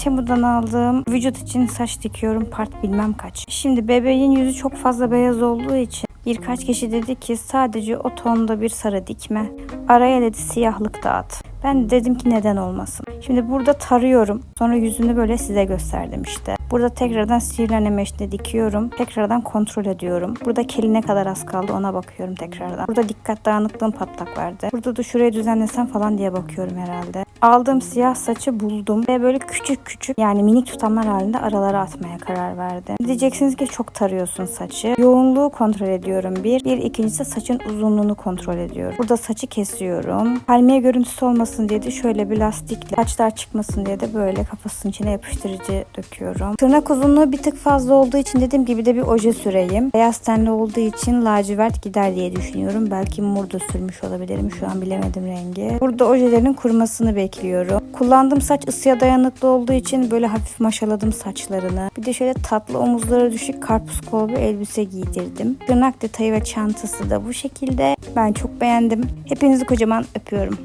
Temu'dan aldığım vücut için saç dikiyorum part bilmem kaç. Şimdi bebeğin yüzü çok fazla beyaz olduğu için birkaç kişi dedi ki sadece o tonda bir sarı dikme. Araya dedi siyahlık da at. Ben de dedim ki neden olmasın. Şimdi burada tarıyorum. Sonra yüzünü böyle size gösterdim işte. Burada tekrardan sihirli meşte dikiyorum. Tekrardan kontrol ediyorum. Burada keli ne kadar az kaldı ona bakıyorum tekrardan. Burada dikkat dağınıklığım patlak verdi. Burada da şuraya düzenlesem falan diye bakıyorum herhalde. Aldığım siyah saçı buldum ve böyle küçük küçük yani minik tutamlar halinde aralara atmaya karar verdim. Diyeceksiniz ki çok tarıyorsun saçı. Yoğunluğu kontrol ediyorum bir. Bir ikincisi saçın uzunluğunu kontrol ediyorum. Burada saçı kesiyorum. Palmiye görüntüsü olmasın diye de şöyle bir lastikle saçlar çıkmasın diye de böyle kafasının içine yapıştırıcı döküyorum. Tırnak uzunluğu bir tık fazla olduğu için dediğim gibi de bir oje süreyim. Beyaz tenli olduğu için lacivert gider diye düşünüyorum. Belki mor sürmüş olabilirim. Şu an bilemedim rengi. Burada ojelerin kurumasını bekliyorum. Kullandığım saç ısıya dayanıklı olduğu için böyle hafif maşaladım saçlarını. Bir de şöyle tatlı omuzlara düşük karpuz kol bir elbise giydirdim. Tırnak detayı ve çantası da bu şekilde. Ben çok beğendim. Hepinizi kocaman öpüyorum.